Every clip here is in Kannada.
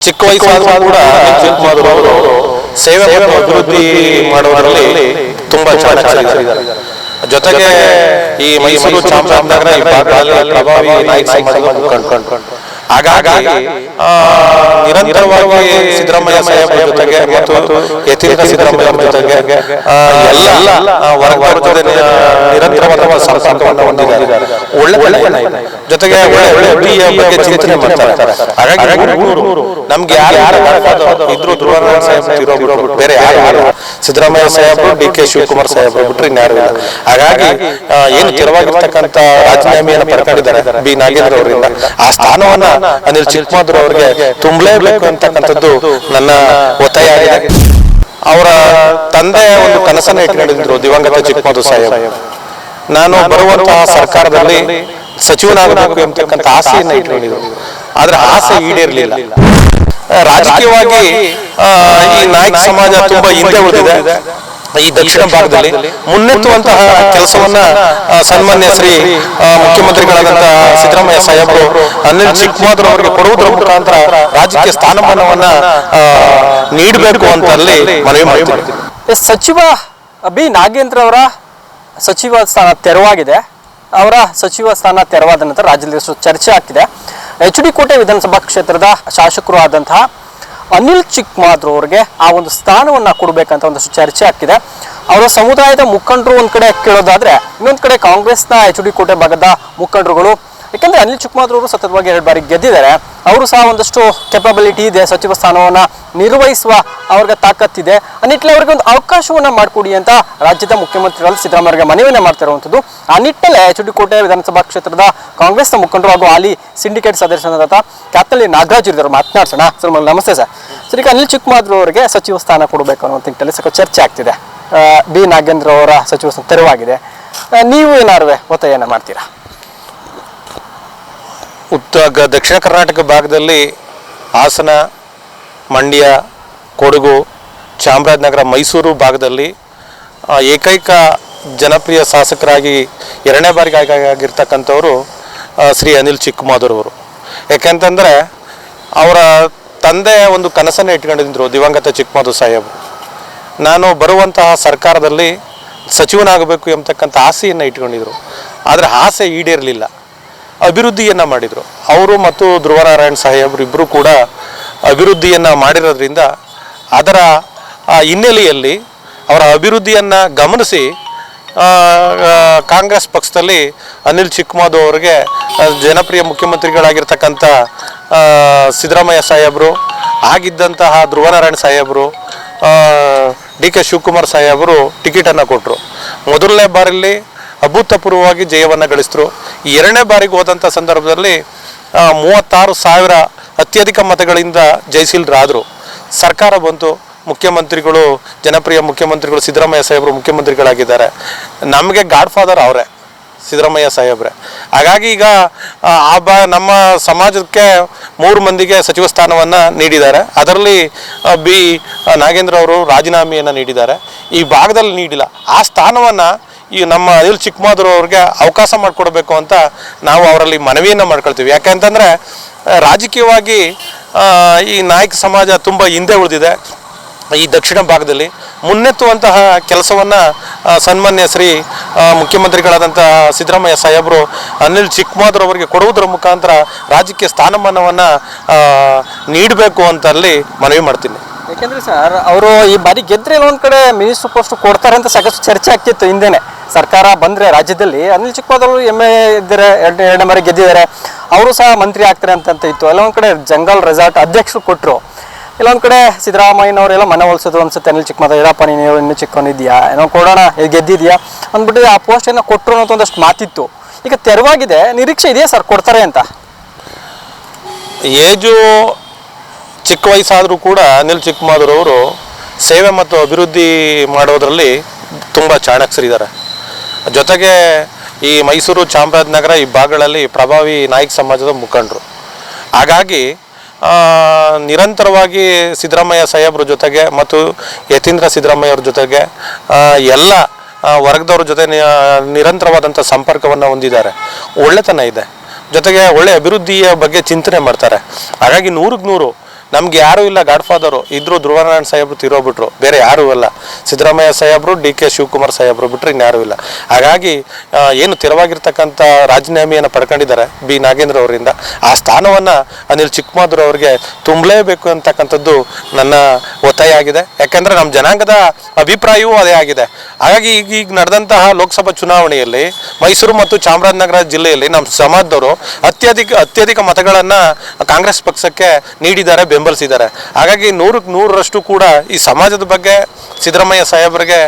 ಚಿಕ್ಕ ವಯಸ್ಸಾದ್ರೂ ಕೂಡ ಸೇವೆ ಅಭಿವೃದ್ಧಿ ಮಾಡುವುದರಲ್ಲಿ ತುಂಬಾ ಚಾಣಾಕ್ಷರಿದ್ದಾರೆ ಜೊತೆಗೆ ಈ ಮೈಸೂರು ಚಾಮರಾಜನಗರ ಪ್ರಭಾವಿ ನಾಯಕ ಹಾಗಾಗಿ ನಿರಂತರವಾಗಿ ಸಿದ್ದರಾಮಯ್ಯ ಸಾಹೇಬರ ಜೊತೆಗೆ ಮತ್ತು ಯತೀಂದ್ರ ಸಿದ್ದರಾಮಯ್ಯ ಜೊತೆಗೆ ಎಲ್ಲ ವರ್ಗದವರ ಜೊತೆ ನಿರಂತರವಾದ ಸಂಪರ್ಕವನ್ನು ಹೊಂದಿದ್ದಾರೆ. ಒಳ್ಳೆ ಒಳ್ಳೆ. ಜೊತೆಗೆ ಒಳ್ಳೆ ಒಳ್ಳೆ ಬಗ್ಗೆ ಚಿಂತನೆ ಮಾಡ್ತಾರೆ. ಹಾಗಾಗಿ ನಮ್ಗೆ ಯಾರು ಯಾರು ಇದ್ರು ಧ್ರುವನಾರಾಯಣ ಸಾಹೇಬ್ ಬೇರೆ ಯಾರು ಸಿದ್ದರಾಮಯ್ಯ ಸಾಹೇಬರು ಡಿ ಕೆ ಶಿವಕುಮಾರ್ ಸಾಹೇಬರು ಬಿಟ್ರೆ ಇನ್ಯಾರು ಇಲ್ಲ. ಹಾಗಾಗಿ ಏನು ತೆರವಾಗಿರ್ತಕ್ಕಂಥ ರಾಜೀನಾಮೆಯನ್ನು ಪಡ್ಕೊಂಡಿದ್ದಾರೆ. ಬಿ. ನಾಗೇಂದ್ರ ಅವರಿಂದ. ಆ ಸ್ಥಾನವನ್ನ ಅನಿಲ್ ಚಿಕ್ಕಮಾಧುರ್ ಅವರಿಗೆ ತುಂಬಲೇಬೇಕು ಅಂತಕ್ಕಂಥದ್ದು ನನ್ನ ಒತ್ತಾಯ ಆಗಿದೆ ಅವರ ತಂದೆ ಒಂದು ಕನಸನ್ನ ಇಟ್ಕೊಂಡಿದ್ರು ದಿವಂಗತ ಚಿಕ್ಕಮಾಧು ಸಾಹೇಬ್. ನಾನು ಬರುವಂತಹ ಸರ್ಕಾರದಲ್ಲಿ ಸಚಿವನಾಗಬೇಕು ಎಂಬತಕ್ಕಂಥ ಆಸೆಯನ್ನ ಇಟ್ಕೊಂಡಿದ್ರು ಆದ್ರೆ ಆಸೆ ಈಡೇರಲಿಲ್ಲ. ರಾಜಕೀಯವಾಗಿ ಈ ನಾಯಕ ಸಮಾಜ ತುಂಬಾ ಹಿಂದೆ ಉಳಿದಿದೆ. ಈ ದಕ್ಷಿಣ ಭಾಗದಲ್ಲಿ ಮುನ್ನೆತ್ತುವಂತಹ ಕೆಲಸವನ್ನ ಸನ್ಮಾನ್ಯ ಶ್ರೀ ಮುಖ್ಯಮಂತ್ರಿಗಳಾದಂತಹ ಸಿದ್ದರಾಮಯ್ಯ ಸಾಹೇಬರು, ಅನಿಲ್ ಚಿಕ್ಕಮಾಧುರ್ ಅವರಿಗೆ ಕೊಡುವುದರ ಮುಖಾಂತರ ರಾಜಕೀಯ ಸ್ಥಾನಮಾನವನ್ನ ನೀಡಬೇಕು ಅಂತ ಅಲ್ಲಿ ಮನವಿ ಮಾಡ್ತೀನಿ ಸಚಿವ ಬಿ. ನಾಗೇಂದ್ರ ಅವರ ಸಚಿವ ಸ್ಥಾನ ತೆರವಾಗಿದೆ. ಅವರ ಸಚಿವ ಸ್ಥಾನ ತೆರವಾದ ನಂತರ ರಾಜ್ಯದಲ್ಲಿ ಚರ್ಚೆ ಆಗ್ತಿದೆ. ಎಚ್ ಡಿ ಕೋಟೆ ವಿಧಾನಸಭಾ ಕ್ಷೇತ್ರದ ಶಾಸಕರು ಆದಂತಹ ಅನಿಲ್ ಚಿಕ್ಮಾದ್ರು ಅವ್ರಿಗೆ ಆ ಒಂದು ಸ್ಥಾನವನ್ನ ಕೊಡಬೇಕಂತ ಒಂದಷ್ಟು ಚರ್ಚೆ ಆಗ್ತಿದೆ. ಅವರ ಸಮುದಾಯದ ಮುಖಂಡರು ಒಂದು ಕಡೆ ಕೇಳೋದಾದ್ರೆ, ಇನ್ನೊಂದು ಕಡೆ ಕಾಂಗ್ರೆಸ್ನ ಎಚ್ ಡಿ ಕೋಟೆ ಭಾಗದ ಮುಖಂಡರುಗಳು ಯಾಕಂದ್ರೆ ಅನಿಲ್ ಚಿಕ್ಕಮಾದ್ರ ಅವರು ಸತತವಾಗಿ ಎರಡು ಬಾರಿ ಗೆದ್ದಿದ್ದಾರೆ. ಅವರು ಸಹ ಒಂದಷ್ಟು ಕೆಪಬಿಲಿಟಿ ಇದೆ, ಸಚಿವ ಸ್ಥಾನವನ್ನ ನಿರ್ವಹಿಸುವ ಅವ್ರಿಗೆ ತಾಕತ್ತಿದೆ ಆ ನಿಟ್ಟಿನಲ್ಲಿ ಅವರಿಗೆ ಒಂದು ಅವಕಾಶವನ್ನ ಮಾಡಿಕೊಡಿ ಅಂತ ರಾಜ್ಯದ ಮುಖ್ಯಮಂತ್ರಿಗಳು ಸಿದ್ದರಾಮಯ್ಯ ಮಾಡ್ತಾ ಮಾಡ್ತಿರುವಂಥದ್ದು. ಆ ನಿಟ್ಟಿನಲ್ಲೇ ಎಚ್ ಡಿ ವಿಧಾನಸಭಾ ಕ್ಷೇತ್ರದ ಕಾಂಗ್ರೆಸ್ನ ಮುಖಂಡರು ಹಾಗೂ ಹಾಲಿ ಸಿಂಡಿಕೇಟ್ ಸದಸ್ಯರಾದ ಕ್ಯಾಪ್ಟನ್ ನಾಗರಾಜ್ ಇದ್ದಾರೆ ಮಾತನಾಡ್ಸೋಣ. ಸರ್ ನಮಸ್ತೆ ಸರ್. ಸರ್, ಈಗ ಅನಿಲ್ ಚಿಕ್ಕಮಾದ್ರು ಅವರಿಗೆ ಸಚಿವ ಸ್ಥಾನ ಕೊಡಬೇಕು ಅನ್ನೋ ನಿಟ್ಟಿನಲ್ಲಿ ಸ್ವಲ್ಪ ಚರ್ಚೆ ಆಗ್ತಿದೆ. ಬಿ. ನಾಗೇಂದ್ರ ಅವರ ಸಚಿವ ಸ್ಥಾನ ತೆರವಾಗಿದೆ. ನೀವು ಏನಾರು ಒತ್ತಾಯನ ಮಾಡ್ತೀರಾ? ಉತ್ತರ ಗ- ದಕ್ಷಿಣ ಕರ್ನಾಟಕ ಭಾಗದಲ್ಲಿ ಹಾಸನ, ಮಂಡ್ಯ, ಕೊಡಗು, ಚಾಮರಾಜನಗರ, ಮೈಸೂರು ಭಾಗದಲ್ಲಿ ಏಕೈಕ ಜನಪ್ರಿಯ ಶಾಸಕರಾಗಿ ಎರಡನೇ ಬಾರಿಗೆ ಆಗಿ- ಆಗಿರ್ತಕ್ಕಂಥವರು ಶ್ರೀ ಅನಿಲ್ ಚಿಕ್ಕಮಾಧುರ್ ಅವರು ಯಾಕೆಂತಂದರೆ ಅವರ ತಂದೆ ಒಂದು ಕನಸನ್ನು ಇಟ್ಕೊಂಡಿದ್ರು ದಿವಂಗತ ಚಿಕ್ಕಮಾಧು ಸಾಹೇಬ್. ನಾನು ಬರುವಂತಹ ಸರ್ಕಾರದಲ್ಲಿ ಸಚಿವನಾಗಬೇಕು ಎಂಬತಕ್ಕಂಥ ಆಸೆಯನ್ನು ಇಟ್ಕೊಂಡಿದ್ರು. ಆದರೆ ಆಸೆ ಈಡೇರಲಿಲ್ಲ. ಅಭಿವೃದ್ಧಿಯನ್ನು ಮಾಡಿದರು. ಅವರು ಮತ್ತು ಧ್ರುವನಾರಾಯಣ ಇಬ್ಬರು ಕೂಡ ಅಭಿವೃದ್ಧಿಯನ್ನು ಮಾಡಿರೋದ್ರಿಂದ ಅದರ ಆ, ಹಿನ್ನೆಲೆಯಲ್ಲಿ ಅವರ ಅಭಿವೃದ್ಧಿಯನ್ನು ಗಮನಿಸಿ ಕಾಂಗ್ರೆಸ್ ಪಕ್ಷದಲ್ಲಿ ಅನಿಲ್ ಚಿಕ್ಕಮಾಧು ಅವರಿಗೆ ಜನಪ್ರಿಯ ಮುಖ್ಯಮಂತ್ರಿಗಳಾಗಿರ್ತಕ್ಕಂಥ ಸಿದ್ದರಾಮಯ್ಯ ಸಾಹೇಬರು ಆಗಿದ್ದಂತಹ ಧ್ರುವನಾರಾಯಣ ಸಾಹೇಬರು ಡಿ ಕೆ ಶಿವಕುಮಾರ್ ಸಾಹೇಬರು ಟಿಕೆಟನ್ನು ಕೊಟ್ಟರು ಮೊದಲನೇ ಬಾರಲ್ಲಿ ಅಭೂತಪೂರ್ವವಾಗಿ ಜಯವನ್ನು ಗಳಿಸಿದ್ರು ಎರಡನೇ ಬಾರಿಗೆ ಹೋದಂಥ ಸಂದರ್ಭದಲ್ಲಿ ಮೂವತ್ತಾರು ಸಾವಿರ ಅತ್ಯಧಿಕ ಮತಗಳಿಂದ ಜಯಶೀಲರಾದರು ಸರ್ಕಾರ ಬಂತು ಮುಖ್ಯಮಂತ್ರಿಗಳು, ಜನಪ್ರಿಯ ಮುಖ್ಯಮಂತ್ರಿಗಳು ಸಿದ್ದರಾಮಯ್ಯ ಸಾಹೇಬರು ಮುಖ್ಯಮಂತ್ರಿಗಳಾಗಿದ್ದಾರೆ. ನಮಗೆ ಗಾಡ್ ಫಾದರ್ ಅವರೇ. ಸಿದ್ದರಾಮಯ್ಯ ಸಾಹೇಬ್ರೆ. ಹಾಗಾಗಿ ಈಗ ಆ, ಬ ನಮ್ಮ ಸಮಾಜಕ್ಕೆ ಮೂರು ಮಂದಿಗೆ ಸಚಿವ ಸ್ಥಾನವನ್ನು ನೀಡಿದ್ದಾರೆ. ಅದರಲ್ಲಿ ಬಿ ನಾಗೇಂದ್ರ ಅವರು ರಾಜೀನಾಮೆಯನ್ನು ನೀಡಿದ್ದಾರೆ. ಈ ಭಾಗದಲ್ಲಿ ನೀಡಿಲ್ಲ. ಆ ಸ್ಥಾನವನ್ನು ಈ ನಮ್ಮ ಅನಿಲ್ ಚಿಕ್ಕಮಾಧುರ್ ಅವ್ರಿಗೆ ಅವಕಾಶ ಮಾಡಿಕೊಡ್ಬೇಕು ಅಂತ ನಾವು ಅವರಲ್ಲಿ ಮನವಿಯನ್ನು ಮಾಡ್ಕೊಳ್ತೀವಿ. ಯಾಕೆಂತಂದರೆ ರಾಜಕೀಯವಾಗಿ ಈ ನಾಯಕ ಸಮಾಜ ತುಂಬ ಹಿಂದೆ ಉಳಿದಿದೆ. ಈ ದಕ್ಷಿಣ ಭಾಗದಲ್ಲಿ ಮುನ್ನೆತ್ತುವಂತಹ ಕೆಲಸವನ್ನು ಸನ್ಮಾನ್ಯ ಶ್ರೀ ಆ, ಮುಖ್ಯಮಂತ್ರಿಗಳಾದಂತಹ ಸಿದ್ದರಾಮಯ್ಯ ಸಾಹೇಬರು ಅನಿಲ್ ಚಿಕ್ಕಮಾದ್ರು ಅವರಿಗೆ ಕೊಡುವುದರ ಮುಖಾಂತರ ರಾಜಕೀಯ ಸ್ಥಾನಮಾನವನ್ನು ನೀಡಬೇಕು ಅಂತ ಅಲ್ಲಿ ಮನವಿ ಮಾಡ್ತೀನಿ. ಯಾಕೆಂದ್ರೆ ಸರ್ ಅವರು ಈ ಬಾರಿ ಗೆದ್ರೆ ಒಂದ್ ಕಡೆ ಮಿನಿಸ್ಟರ್ ಪೋಸ್ಟ್ ಕೊಡ್ತಾರೆ ಅಂತ ಸಾಕಷ್ಟು ಚರ್ಚೆ ಆಗ್ತಿತ್ತು ಹಿಂದೆನೆ. ಸರ್ಕಾರ ಬಂದ್ರೆ ರಾಜ್ಯದಲ್ಲಿ ಅನಿಲ್ ಚಿಕ್ಕಮಾದವರು ಎಂ ಎ ಇದ್ದಾರೆ ಎರಡು ಎರಡನೇ ಬಾರಿ ಗೆದ್ದಿದ್ದಾರೆ ಅವರು ಸಹ ಮಂತ್ರಿ ಆಗ್ತಾರೆ ಅಂತ ಇತ್ತು. ಅಲ್ಲ ಒಂದು ಕಡೆ ಜಂಗಲ್ ರೆಸಾರ್ಟ್ ಅಧ್ಯಕ್ಷರು ಕೊಟ್ಟರು ಎಲ್ಲೊಂದ್ ಕಡೆ ಸಿದ್ದರಾಮಯ್ಯನವರೆಲ್ಲ ಮನೆ ಹೊಲ್ಸೋದು ಅನ್ಸುತ್ತೆ. ಅನಿಲ್ ಚಿಕ್ಕಮದ ಇರಪ್ಪ ನೀನು ಇನ್ನೂ ಚಿಕ್ಕವನಿದ್ಯಾ ಏನೋ ಕೊಡೋಣ ಗೆದ್ದಿದ್ಯಾ? ಅಂದ್ಬಿಟ್ಟು ಆ ಪೋಸ್ಟ್ ಏನೋ ಕೊಟ್ಟರು ಅನ್ನೋ ಒಂದಷ್ಟು ಮಾತಿತ್ತು. ಈಗ ತೆರವಾಗಿದೆ, ನಿರೀಕ್ಷೆ ಇದೆಯಾ ಸರ್, ಕೊಡ್ತಾರೆ ಅಂತ? ಏಜು ಚಿಕ್ಕ ವಯಸ್ಸಾದರೂ ಕೂಡ ಅನಿಲ್ ಚಿಕ್ಕಮಾಧುರ್ ಸೇವೆ ಮತ್ತು ಅಭಿವೃದ್ಧಿ ಮಾಡೋದರಲ್ಲಿ ತುಂಬ ಚಾಣಾಕ್ಷರಿದ್ದಾರೆ ಜೊತೆಗೆ ಈ ಮೈಸೂರು ಚಾಮರಾಜನಗರ ಈ ಭಾಗಗಳಲ್ಲಿ ಪ್ರಭಾವಿ ನಾಯಕ ಸಮಾಜದ ಮುಖಂಡರು. ಹಾಗಾಗಿ ನಿರಂತರವಾಗಿ ಸಿದ್ದರಾಮಯ್ಯ ಸಾಹೇಬ್ರ ಜೊತೆಗೆ ಮತ್ತು ಯತೀಂದ್ರ ಸಿದ್ದರಾಮಯ್ಯ ಅವ್ರ ಜೊತೆಗೆ ಎಲ್ಲ ವರ್ಗದವ್ರ ಜೊತೆ ನಿರಂತರವಾದಂಥ ಸಂಪರ್ಕವನ್ನು ಹೊಂದಿದ್ದಾರೆ. ಒಳ್ಳೆತನ ಇದೆ. ಜೊತೆಗೆ ಒಳ್ಳೆ ಅಭಿವೃದ್ಧಿಯ ಬಗ್ಗೆ ಚಿಂತನೆ ಮಾಡ್ತಾರೆ. ಹಾಗಾಗಿ ನೂರಕ್ಕೆ ನೂರು ನಮ್ಗೆ ಯಾರೂ ಇಲ್ಲ ಗಾಡ್ ಫಾದರು ಇದ್ರು ಧ್ರುವನಾರಾಯಣ ಸಾಹೇಬ್ರು ತಿರೋಬಿಟ್ರು ಬೇರೆ ಯಾರೂ ಇಲ್ಲ ಸಿದ್ದರಾಮಯ್ಯ ಸಾಹೇಬ್ರು, ಡಿ ಕೆ ಶಿವಕುಮಾರ್ ಸಾಹೇಬ್ರು ಬಿಟ್ರೆ ಇನ್ಯಾರೂ ಇಲ್ಲ. ಹಾಗಾಗಿ ಏನು ತೆರವಾಗಿರ್ತಕ್ಕಂಥ ರಾಜೀನಾಮೆಯನ್ನು ಪಡ್ಕೊಂಡಿದ್ದಾರೆ ಬಿ. ನಾಗೇಂದ್ರ ಅವರಿಂದ. ಆ ಸ್ಥಾನವನ್ನು ಅನಿಲ್ ಚಿಕ್ಕಮಾಧುರ್ ಅವರಿಗೆ ತುಂಬಲೇಬೇಕು ಅಂತಕ್ಕಂಥದ್ದು ನನ್ನ ಒತ್ತಾಯ ಆಗಿದೆ. ಯಾಕೆಂದರೆ ನಮ್ಮ ಜನಾಂಗದ ಅಭಿಪ್ರಾಯವೂ ಅದೇ ಆಗಿದೆ. ಹಾಗಾಗಿ ಈಗ ಈಗ ನಡೆದಂತಹ ಲೋಕಸಭಾ ಚುನಾವಣೆಯಲ್ಲಿ ಮೈಸೂರು ಮತ್ತು ಚಾಮರಾಜನಗರ ಜಿಲ್ಲೆಯಲ್ಲಿ ನಮ್ಮ ಸಮಾಜದವರು ಅತ್ಯಧಿಕ ಅತ್ಯಧಿಕ ಮತಗಳನ್ನು ಕಾಂಗ್ರೆಸ್ ಪಕ್ಷಕ್ಕೆ ನೀಡಿದ್ದಾರೆ ಬೆಂಬಲಿಸಿದ್ದಾರೆ. ಹಾಗಾಗಿ ನೂರಕ್ಕೆ ನೂರರಷ್ಟು ಕೂಡ ಈ ಸಮಾಜದ ಬಗ್ಗೆ ಸಿದ್ದರಾಮಯ್ಯ ಸಾಹೇಬರಿಗೆ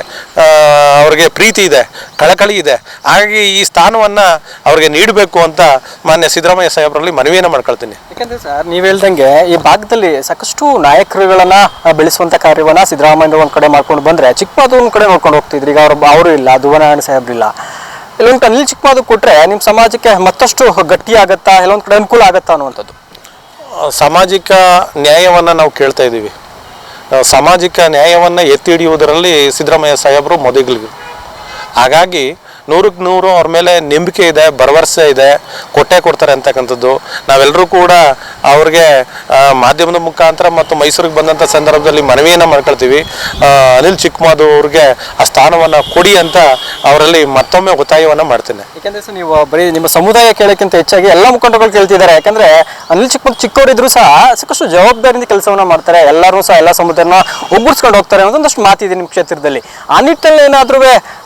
ಅವರಿಗೆ ಪ್ರೀತಿ ಇದೆ, ಕಳಕಳಿ ಇದೆ. ಹಾಗಾಗಿ ಈ ಸ್ಥಾನವನ್ನು ಅವ್ರಿಗೆ ನೀಡಬೇಕು ಅಂತ ಮಾನ್ಯ ಸಿದ್ದರಾಮಯ್ಯ ಸಾಹೇಬರಲ್ಲಿ ಮನವಿಯನ್ನು ಮಾಡ್ಕೊಳ್ತೀನಿ. ಯಾಕಂದ್ರೆ ಸರ್, ನೀವು ಹೇಳ್ದಂಗೆ ಈ ಭಾಗದಲ್ಲಿ ಸಾಕಷ್ಟು ನಾಯಕರುಗಳನ್ನ ಬೆಳೆಸುವಂಥ ಕಾರ್ಯವನ್ನು ಸಿದ್ದರಾಮಯ್ಯ ಒಂದು ಕಡೆ ಮಾಡ್ಕೊಂಡು ಬಂದರೆ ಚಿಕ್ಕಮಾದು ಒಂದು ಕಡೆ ನೋಡ್ಕೊಂಡು ಹೋಗ್ತಿದ್ರು. ಈಗ ಅವರು ಅವರು ಇಲ್ಲ ಧ್ರುವನಾರಾಯಣ ಸಾಹೇಬ್ರು ಇಲ್ಲ. ಇಲ್ಲೊಂದು ಅನಿಲ್ ಚಿಕ್ಕಮಾದು ಕೊಟ್ಟರೆ ನಿಮ್ಮ ಸಮಾಜಕ್ಕೆ ಮತ್ತಷ್ಟು ಗಟ್ಟಿ ಆಗತ್ತಾ ಎಲ್ಲೊಂದ್ ಕಡೆ ಅನುಕೂಲ ಆಗುತ್ತಾ ಅನ್ನುವಂಥದ್ದು? ಸಾಮಾಜಿಕ ನ್ಯಾಯವನ್ನು ನಾವು ಕೇಳ್ತಾ ಇದ್ದೀವಿ. ಸಾಮಾಜಿಕ ನ್ಯಾಯವನ್ನು ಎತ್ತಿ ಹಿಡಿಯುವುದರಲ್ಲಿ ಸಿದ್ದರಾಮಯ್ಯ ಸಾಹೇಬರು ಮೊದಲಿಗೆ ಹಾಗಾಗಿ ನೂರಕ್ಕೆ ನೂರು ಅವ್ರ ಮೇಲೆ ನಂಬಿಕೆ ಇದೆ, ಭರವಸೆ ಇದೆ, ಕೊಟ್ಟೆ ಕೊಡ್ತಾರೆ ಅಂತಕ್ಕಂಥದ್ದು. ನಾವೆಲ್ಲರೂ ಕೂಡ ಅವ್ರಿಗೆ ಮಾಧ್ಯಮದ ಮುಖಾಂತರ ಮತ್ತು ಮೈಸೂರಿಗೆ ಬಂದಂಥ ಸಂದರ್ಭದಲ್ಲಿ ಮನವಿಯನ್ನು ಮಾಡ್ಕೊಳ್ತೀವಿ. ಅನಿಲ್ ಚಿಕ್ಕಮಾದು ಅವ್ರಿಗೆ ಆ ಸ್ಥಾನವನ್ನು ಕೊಡಿ ಅಂತ ಅವರಲ್ಲಿ ಮತ್ತೊಮ್ಮೆ ಒತ್ತಾಯವನ್ನು ಮಾಡ್ತೇನೆ. ಯಾಕಂದ್ರೆ ಸರ್, ನೀವು ಬರೀ ನಿಮ್ಮ ಸಮುದಾಯ ಕೇಳೋಕ್ಕಿಂತ ಹೆಚ್ಚಾಗಿ ಎಲ್ಲ ಮುಖಂಡಗಳು ಕೇಳ್ತಿದ್ದಾರೆ. ಯಾಕಂದರೆ ಅನಿಲ್ ಚಿಕ್ಕ ಚಿಕ್ಕವರಿದ್ರು ಸಹ ಸಾಕಷ್ಟು ಜವಾಬ್ದಾರಿಯಿಂದ ಕೆಲಸವನ್ನು ಮಾಡ್ತಾರೆ. ಎಲ್ಲರೂ ಸಹ ಎಲ್ಲ ಸಮುದಾಯನ ಒಗ್ಗೂಡಿಸ್ಕೊಂಡು ಹೋಗ್ತಾರೆ ಅನ್ನೋದೊಂದಷ್ಟು ಮಾತಿದೆ ನಿಮ್ಮ ಕ್ಷೇತ್ರದಲ್ಲಿ. ಆ ನಿಟ್ಟಿನಲ್ಲಿ ಏನಾದರೂ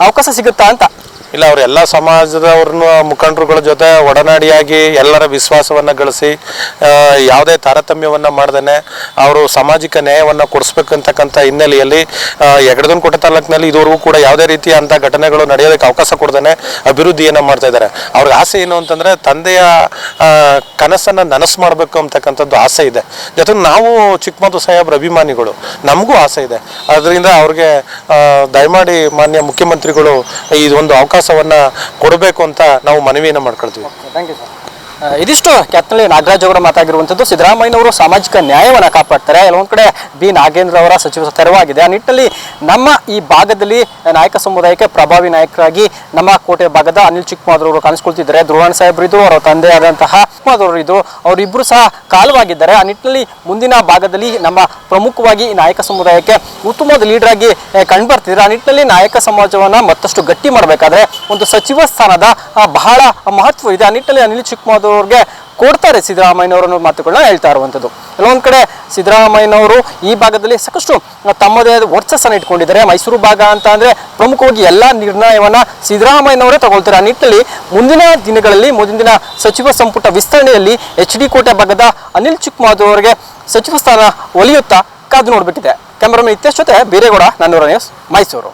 ಅವಕಾಶ ಸಿಗುತ್ತಾ ಅಂತ? ಇಲ್ಲ, ಅವ್ರ ಎಲ್ಲ ಸಮಾಜದವ್ರನ್ನ ಮುಖಂಡರುಗಳ ಜೊತೆ ಒಡನಾಡಿಯಾಗಿ ಎಲ್ಲರ ವಿಶ್ವಾಸವನ್ನು ಗಳಿಸಿ ಯಾವುದೇ ತಾರತಮ್ಯವನ್ನು ಮಾಡ್ದೇ ಅವರು ಸಾಮಾಜಿಕ ನ್ಯಾಯವನ್ನು ಕೊಡಿಸ್ಬೇಕಂತಕ್ಕಂಥ ಹಿನ್ನೆಲೆಯಲ್ಲಿ ಎಗಡದನ್ ಕೋಟೆ ತಾಲೂಕಿನಲ್ಲಿ ಇದುವರೆಗೂ ಕೂಡ ಯಾವುದೇ ರೀತಿಯ ಅಂಥ ಘಟನೆಗಳು ನಡೆಯೋದಕ್ಕೆ ಅವಕಾಶ ಕೊಡ್ದೇ ಅಭಿವೃದ್ಧಿಯನ್ನು ಮಾಡ್ತಾ ಇದ್ದಾರೆ ಅವ್ರ ಆಸೆ ಏನು ಅಂತಂದರೆ, ತಂದೆಯ ಕನಸನ್ನು ನನಸು ಮಾಡಬೇಕು ಅಂತಕ್ಕಂಥದ್ದು ಆಸೆ ಇದೆ. ಜೊತೆಗೆ ನಾವು ಚಿಕ್ಕಮದು ಸಾಹೇಬ್ರ ಅಭಿಮಾನಿಗಳು, ನಮಗೂ ಆಸೆ ಇದೆ. ಅದರಿಂದ ಅವ್ರಿಗೆ ದಯಮಾಡಿ ಮಾನ್ಯ ಮುಖ್ಯಮಂತ್ರಿಗಳು ಈ ಒಂದು ಅವಕಾಶವನ್ನು ಕೊಡಬೇಕು ಅಂತ ನಾವು ಮನವಿಯನ್ನು ಮಾಡ್ಕೊಳ್ತೀವಿ. ಥ್ಯಾಂಕ್ ಯು ಸರ್ ಇದಿಷ್ಟು ಕ್ಯಾಪ್ಟನ್ ನಾಗರಾಜ್ ಅವರು ಮಾತಾಗಿರುವಂಥದ್ದು. ಸಿದ್ದರಾಮಯ್ಯನವರು ಸಾಮಾಜಿಕ ನ್ಯಾಯವನ್ನು ಕಾಪಾಡ್ತಾರೆ. ಕೆಲವೊಂದು ಕಡೆ ಬಿ. ನಾಗೇಂದ್ರ ಅವರ ಸಚಿವ ತೆರವಾಗಿದೆ. ಆ ನಿಟ್ಟಿನಲ್ಲಿ ನಮ್ಮ ಈ ಭಾಗದಲ್ಲಿ ನಾಯಕ ಸಮುದಾಯಕ್ಕೆ ಪ್ರಭಾವಿ ನಾಯಕರಾಗಿ ನಮ್ಮ ಕೋಟೆ ಭಾಗದ ಅನಿಲ್ ಚಿಕ್ಕಮಾದ್ರು ಅವರು ಕಾಣಿಸ್ಕೊಳ್ತಿದ್ದಾರೆ. ಧ್ರುವಣ ಸಾಹೇಬ್ರು ಅವರ ಅವರ ಆದಂತಹ ಚಿಕ್ಕಮಾದ್ರವರು ಇದು ಅವರಿಬ್ಬರು ಸಹ ಕಾಲವಾಗಿದ್ದಾರೆ. ಆ ನಿಟ್ಟಿನಲ್ಲಿ ಮುಂದಿನ ಭಾಗದಲ್ಲಿ ನಮ್ಮ ಪ್ರಮುಖವಾಗಿ ನಾಯಕ ಸಮುದಾಯಕ್ಕೆ ಉತ್ತಮವಾದ ಲೀಡರ್ ಆಗಿ ಕಂಡು ಬರ್ತಿದ್ರು ಆ ನಿಟ್ಟಿನಲ್ಲಿ ನಾಯಕ ಸಮಾಜವನ್ನ ಮತ್ತಷ್ಟು ಗಟ್ಟಿ ಮಾಡಬೇಕಾದ್ರೆ ಒಂದು ಸಚಿವ ಸ್ಥಾನದ ಬಹಳ ಮಹತ್ವ ಇದೆ. ಆ ನಿಟ್ಟಿನಲ್ಲಿ ಅನಿಲ್ ಚಿಕ್ಕಮಾಧವ್ ಅವ್ರಿಗೆ ಕೊಡ್ತಾರೆ. ಸಿದ್ದರಾಮಯ್ಯನವರು ಮಾತುಗಳನ್ನ ಹೇಳ್ತಾ ಇರುವಂಥದ್ದು. ಕೆಲವೊಂದು ಕಡೆ ಸಿದ್ದರಾಮಯ್ಯನವರು ಈ ಭಾಗದಲ್ಲಿ ಸಾಕಷ್ಟು ತಮ್ಮದೇ ಆದ ವರ್ಚಸ್ಸನ್ನು ಇಟ್ಕೊಂಡಿದ್ದಾರೆ. ಮೈಸೂರು ಭಾಗ ಅಂತ ಅಂದರೆ ಪ್ರಮುಖವಾಗಿ ಎಲ್ಲ ನಿರ್ಣಯವನ್ನ ಸಿದ್ದರಾಮಯ್ಯನವರೇ ತಗೊಳ್ತಾರೆ. ಆ ನಿಟ್ಟಿನಲ್ಲಿ ಮುಂದಿನ ದಿನಗಳಲ್ಲಿ, ಮುಂದಿನ ದಿನ ಸಚಿವ ಸಂಪುಟ ವಿಸ್ತರಣೆಯಲ್ಲಿ ಎಚ್ ಡಿ ಕೋಟೆ ಭಾಗದ ಅನಿಲ್ ಚಿಕ್ಕಮಾಧು ಅವರಿಗೆ ಸಚಿವ ಸ್ಥಾನ ಒಲಿಯುತ್ತಾ ಕಾದು ನೋಡ್ಬಿಟ್ಟಿದೆ. ಕ್ಯಾಮರಾಮನ್ ಇತ್ಯಶ್ ಜೊತೆ ಬೇರೆಗೌಡ, ನನ್ನೂರ ನ್ಯೂಸ್ ಮೈಸೂರು.